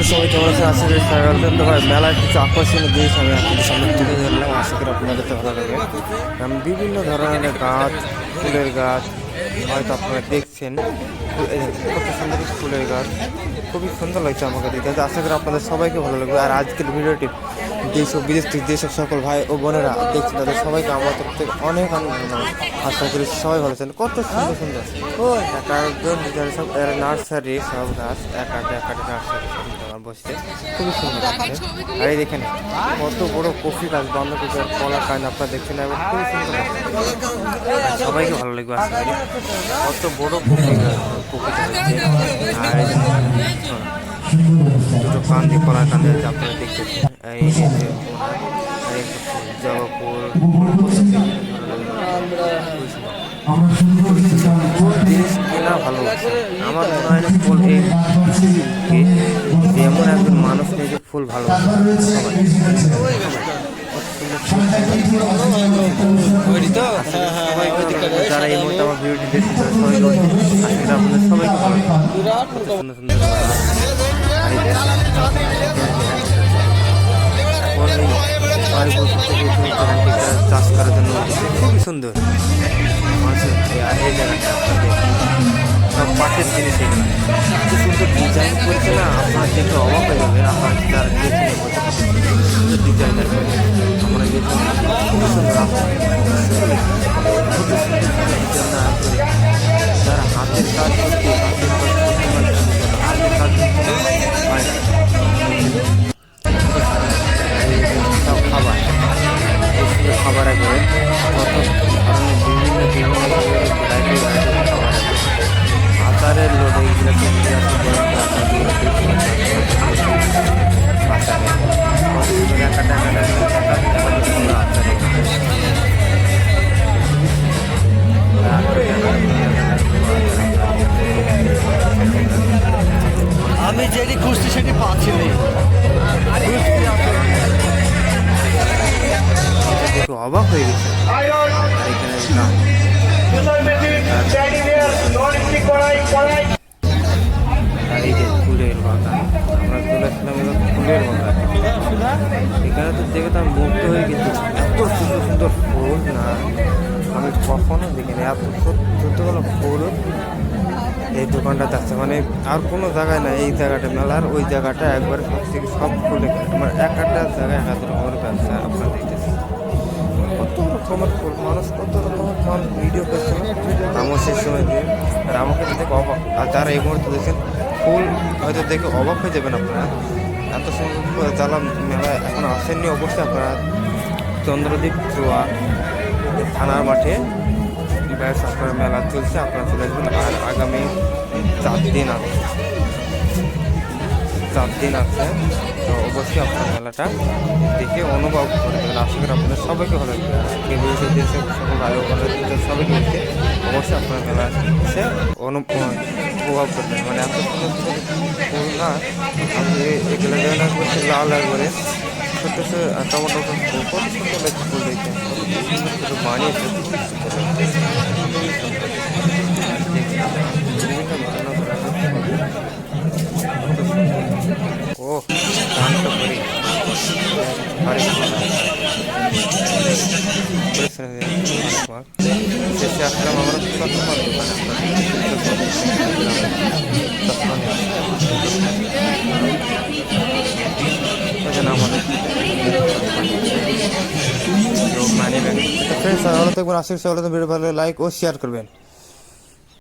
Friend সবাই কেমন আছেন? আশা করি সবাই তো ভাই মেলায় কিছু আকর্ষণীয় জিনিস আমি আপনাদের সামনে তুলে ধরলাম। আশা করি আপনাদের তো ভালো লাগবে কারণ বিভিন্ন ধরনের গাছ ফুলের গাছ হয়তো আপনারা দেখছেন। কত সুন্দর ফুলের গাছ। খুবই সুন্দর লাগছে আমাকে দেখতে। আশা করি আপনাদের সবাইকে ভালো লাগবে। আর আজকের ভিডিওটি যেসব বিদেশ থেকে যেসব সকল ভাই ও বোনেরা দেখছেন তাদের সবাইকে আমার তরফ থেকে অনেক অনেক ধন্যবাদ। আশা করি সবাই ভালো আছেন। কত সুন্দর সুন্দর। এক একজন সব নার্সারি সব গাছ এক আটে এক আটে নার্সারি আমার বসছে খুবই সুন্দর আর এই দেখেন কত বড় কফি গাছ বন্ধ কফি আর কলা কাজ আপনারা দেখছেন এবং খুবই সুন্দর সবাইকে ভালো লাগবে আশা করি। কত বড় কফি গাছ কফি দুটো কান্দি কলা কান্দি আছে আপনারা দেখতেছেন এই জবা ফুল জিনিস কেনা ভালো আমার মনে হয় না ফুল এই ফুল ভালো যারা এই মুহূর্তে আমার ভিডিওটি আপনাদের সবাইকে সুন্দর সুন্দর চাষ করার জন্য। খুবই সুন্দর মানুষের আর এই জায়গাটা আপনাদের সব জিনিস এগুলো এত ডিজাইন করছে না, আপনার দেখে অবাক হয়ে যাবেন আপনার যারা সুন্দর ডিজাইনার করে আমি যেটি খুঁজছি সেটি পাচ্ছি না। অবাক হয়ে গেছে। ফুলের আমরা ফুলের এখানে তো দেখে তো আমি মুগ্ধ হয়ে গেছি। এত সুন্দর সুন্দর ফুল না। কখনো দেখিনি। এত সত্যি কোনো ফুল এই দোকানটাতে আছে মানে আর কোনো জায়গায় না এই জায়গাটা। মেলার ওই জায়গাটা একবার সব থেকে সব ফুল মানে এক একটা জায়গায় এক এক রকমের ব্যবসা আপনার দেখতেছি কত রকমের ফুল মানুষ কত রকমের ফল ভিডিও করছে। আমিও সেই সময় দিয়ে আর আমাকে দেখে অবাক। আর যারা এই মুহূর্তে দেখছেন, ফুল হয়তো দেখে অবাক হয়ে যাবেন আপনারা। এত সুন্দর যারা মেলায় এখন আসেননি অবশ্যই আপনারা। চন্দ্রদ্বীপ চুয়া থানার মাঠে। আপনার মেলা চলছে, আপনারা চলে আসবেন। আর আগামী চার দিন আছে। চার দিন আছে। তো অবশ্যই আপনার মেলাটা দেখে অনুভব করবেন আশা করি আপনাদের সবাইকে ভালো লাগবে। আজকে সকল ভাই ও সবাইকে বলছে অবশ্যই আপনার মেলা এসে অনু- উপভোগ করবেন। মানে এত সুন্দর না, আপনি এগুলো লাল একবারে ছোট টমেটো কত সুন্দর লাগছে ফুল দেখতে বানিয়েছে ও শান্ত করি। আসলাম আমরা ফ্রেন্ডস ভালো থাকবেন আশিক সবাই ভিডিও ভালো লাইক ও শেয়ার করবেন।